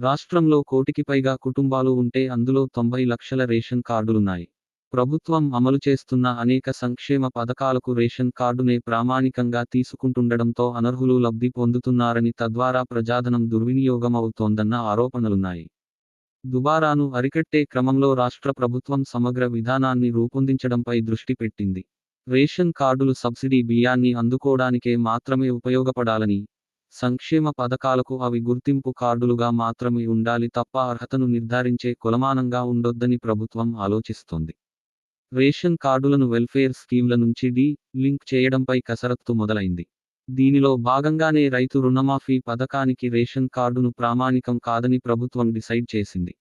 రాష్ట్రంలో కోటికి పైగా కుటుంబాలు ఉంటే అందులో తొంభై లక్షల రేషన్ కార్డులున్నాయి. ప్రభుత్వం అమలు చేస్తున్న అనేక సంక్షేమ పథకాలకు రేషన్ కార్డునే ప్రామాణికంగా తీసుకుంటుండడంతో అనర్హులు లబ్ధి పొందుతున్నారని తద్వారా ప్రజాధనం దుర్వినియోగమవుతోందన్న ఆరోపణలున్నాయి. దుబారాను అరికట్టే క్రమంలో రాష్ట్ర ప్రభుత్వం సమగ్ర విధానాన్ని రూపొందించడంపై దృష్టి పెట్టింది. రేషన్ కార్డులు సబ్సిడీ బియ్యాన్ని అందుకోవడానికే మాత్రమే ఉపయోగపడాలని సంక్షేమ పథకాలకు అవి గుర్తింపు కార్డులుగా మాత్రమే ఉండాలి తప్ప అర్హతను నిర్ధారించే కొలమానంగా ఉండొద్దని ప్రభుత్వం ఆలోచిస్తోంది. రేషన్ కార్డులను వెల్ఫేర్ స్కీమ్ల నుంచి డి లింక్ చేయడంపై కసరత్తు మొదలైంది. దీనిలో భాగంగానే రైతు రుణమాఫీ పథకానికి రేషన్ కార్డును ప్రామాణికం కాదని ప్రభుత్వం డిసైడ్ చేసింది.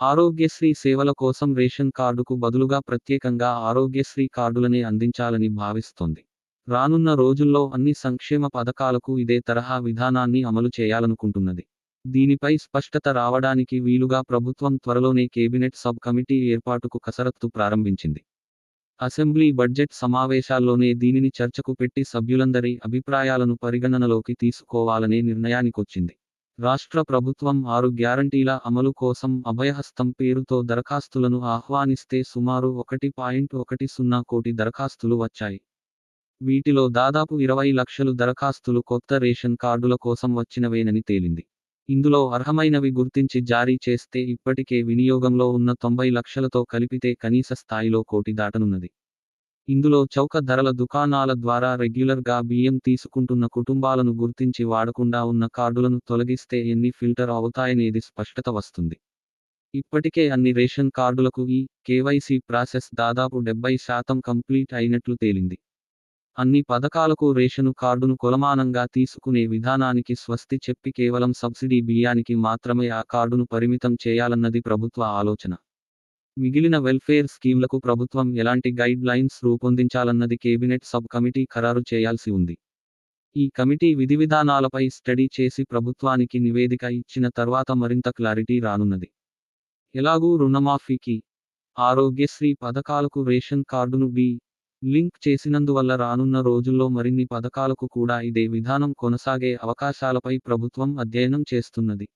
ఆరోగ్యశ్రీ సేవల కోసం రేషన్ కార్డుకు బదులుగా ప్రత్యేకంగా ఆరోగ్యశ్రీ కార్డులనే అందించాలని భావిస్తోంది. రానున్న రోజుల్లో అన్ని సంక్షేమ పథకాలకు ఇదే తరహా విధానాన్ని అమలు చేయాలనుకుంటున్నది. దీనిపై స్పష్టత రావడానికి వీలుగా ప్రభుత్వం త్వరలోనే కేబినెట్ సబ్ కమిటీ ఏర్పాటుకు కసరత్తు ప్రారంభించింది. అసెంబ్లీ బడ్జెట్ సమావేశాల్లోనే దీనిని చర్చకు పెట్టి సభ్యులందరి అభిప్రాయాలను పరిగణనలోకి తీసుకోవాలనే నిర్ణయానికొచ్చింది. రాష్ట్ర ప్రభుత్వం ఆరు గ్యారంటీల అమలు కోసం అభయహస్తం పేరుతో దరఖాస్తులను ఆహ్వానిస్తే సుమారు ఒకటి పాయింట్ ఒకటి సున్నా కోటి దరఖాస్తులు వచ్చాయి. వీటిలో దాదాపు ఇరవై లక్షలు దరఖాస్తులు కొత్త రేషన్ కార్డుల కోసం వచ్చినవేనని తేలింది. ఇందులో అర్హమైనవి గుర్తించి జారీ చేస్తే ఇప్పటికే వినియోగంలో ఉన్న తొంభై లక్షలతో కలిపితే కనీస స్థాయిలో కోటి దాటనున్నది. ఇందులో చౌక ధరల దుకాణాల ద్వారా రెగ్యులర్గా బియ్యం తీసుకుంటున్న కుటుంబాలను గుర్తించి వాడకుండా ఉన్న కార్డులను తొలగిస్తే ఎన్ని ఫిల్టర్ అవుతాయనేది స్పష్టత వస్తుంది. ఇప్పటికే అన్ని రేషన్ కార్డులకు ఈ కేవైసీ ప్రాసెస్ దాదాపు డెబ్బై శాతం కంప్లీట్ అయినట్లు తేలింది. అన్ని పథకాలకు రేషను కార్డును కొలమానంగా తీసుకునే విధానానికి స్వస్తి చెప్పి కేవలం సబ్సిడీ బియ్యానికి మాత్రమే ఆ కార్డును పరిమితం చేయాలన్నది ప్రభుత్వ ఆలోచన. మిగిలిన వెల్ఫేర్ స్కీమ్లకు ప్రభుత్వం ఎలాంటి గైడ్ లైన్స్ రూపొందించాలన్నది కేబినెట్ సబ్ కమిటీ ఖరారు చేయాల్సి ఉంది. ఈ కమిటీ విధి విధానాలపై స్టడీ చేసి ప్రభుత్వానికి నివేదిక ఇచ్చిన తర్వాత మరింత క్లారిటీ రానున్నది. ఎలాగూ రుణమాఫీకి ఆరోగ్యశ్రీ పథకాలకు రేషన్ కార్డును బి లింక్ చేసినందువల్ల రానున్న రోజుల్లో మరిన్ని పథకాలకు కూడా ఇదే విధానం కొనసాగే అవకాశాలపై ప్రభుత్వం అధ్యయనం చేస్తున్నది.